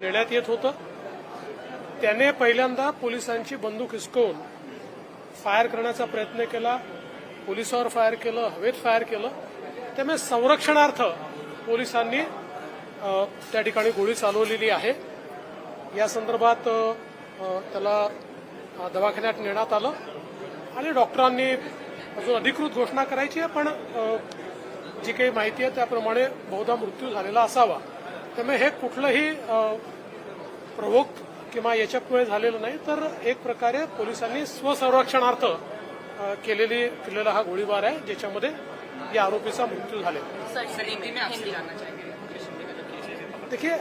नेण्यात येत होतं. त्याने पहिल्यांदा पोलिसांची बंदूक हिसकवून फायर करण्याचा प्रयत्न केला. पोलिसावर फायर केलं हवेत फायर केलं. त्यामुळे संरक्षणार्थ पोलिसांनी त्या ठिकाणी गोळी चालवलेली आहे. या संदर्भात त्याला दवाखान्यात नेण्यात आलं. आणि डॉक्टरांनी अजून अधिकृत घोषणा करायची आहे पण जी काही माहिती आहे त्याप्रमाणे बहुधा मृत्यू झालेला असावा. त्यामुळे हे कुठलंही प्रवोक किंवा याच्यामुळे झालेलं नाही तर एक प्रकारे पोलिसांनी स्वसंरक्षणार्थ केलेली केलेला हा गोळीबार आहे ज्याच्यामध्ये या आरोपीचा मृत्यू झालेला देखिए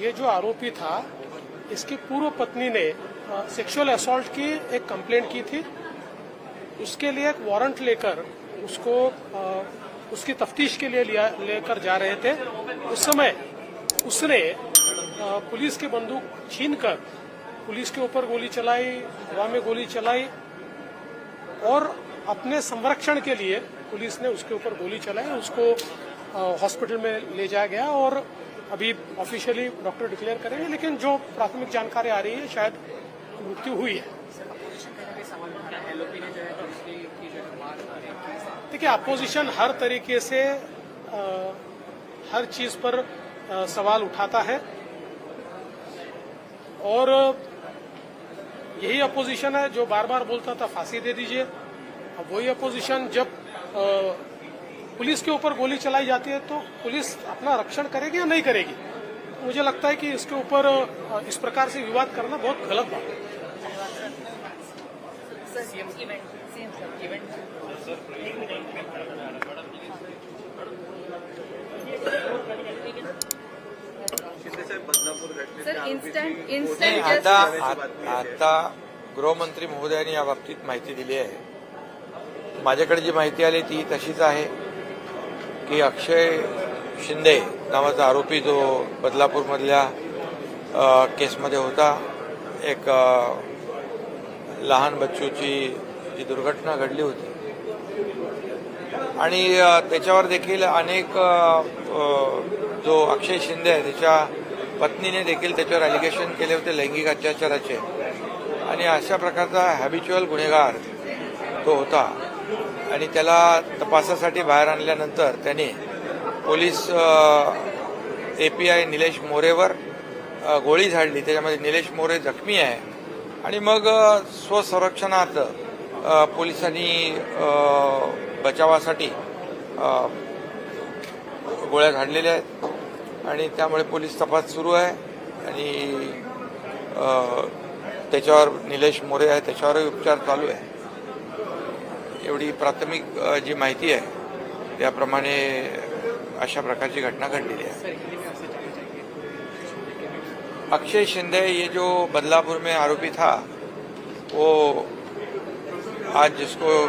ये जो आरोपी था इसकी पूर्व पत्नी ने सेक्सुअल असॉल्ट की एक कंप्लेंट की थी। उसके लिए एक वारंट लेकर उसको उसकी तफ्तीश के लिए लेकर जा रहे थे। उस समय उसने पुलिस की बंदूक छीनकर पुलिस के ऊपर गोली चलाई, हवा में गोली चलाई और अपने संरक्षण के लिए पुलिस ने उसके ऊपर गोली चलाई उसको हॉस्पिटल में ले जाया गया और अभी ऑफिशियली डॉक्टर डिक्लेयर करेंगे, लेकिन जो प्राथमिक जानकारी आ रही है, शायद मृत्यु हुई है देखिए अपोजिशन हर तरीके से अ, हर चीज़ पर अ, सवाल उठाता है। और यही अपोजिशन है जो बार बार बोलता था फांसी दे दीजिए। अब वही अपोजिशन जब अ, पुलिस के ऊपर गोली चलाई जाती है तो पुलिस अपना रक्षण करेगी या नहीं करेगी? मुझे लगता है कि इसके ऊपर इस प्रकार से विवाद करना बहुत गलत बात है। CM event sir instant instant आता आता गृहमंत्री महोदयांनी या बाबतीत माहिती दिली आहे. माझ्याकडे जी माहिती आली ती तशीच आहे की अक्षय शिंदे नावाचा आरोपी जो बदलापूरमधल्या केसमध्ये होता एक लहान बच्चूची जी दुर्घटना घडली होती. आणि त्याच्यावर देखील अनेक जो अक्षय शिंदे आहे त्याच्या पत्नीने देखील त्याच्यावर अलिगेशन केले होते लैंगिक अत्याचाराचे. आणि अशा प्रकारचा हॅबिच्युअल गुन्हेगार तो होता. आणि त्याला तपासासाठी बाहेर आणल्यानंतर त्याने पोलीस आय निलेश मोरेवर गोळी झाडली. त्याच्यामध्ये निलेश मोरे जखमी आहे. आणि मग स्वसंरक्षणात स्वसंरक्षणार्थ पोलिसांनी बचावासाठी गोळ्या झाडलेल्या आहेत. आणि त्यामुळे पोलीस तपास सुरू आहे. आणि त्याच्यावर निलेश मोरे आहे त्याच्यावरही उपचार चालू आहे. एवढी प्राथमिक जी माहिती आहे त्याप्रमाणे अशा प्रकारची घटना घडलेली आहे. अक्षय शिंदे ये जो बदलापुर में आरोपी था वो आज जिसको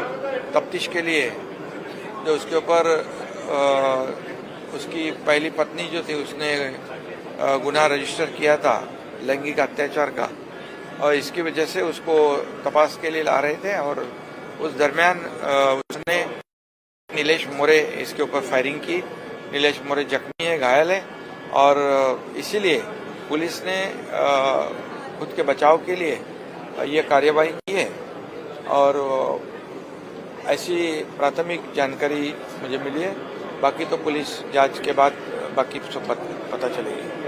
तफ्तीश के लिए जो उसके ऊपर उसकी पहली पत्नी जो थी, उसने गुनाह रजिस्टर किया था, लैंगिक अत्याचार का। और इसकी वजह से उसको तपास के लिए ला रहे थे और उस दरमियान उसने नीलेश मोरे इसके ऊपर फायरिंग की। नीलेश मोरे जख्मी है, घायल है और इसीलिए पुलिस ने खुद के बचाव के लिए ये कार्यवाही की है। और ऐसी प्राथमिक जानकारी मुझे मिली है। बाकी तो पुलिस जांच के बाद बाकी सब पत- पता चलेगी।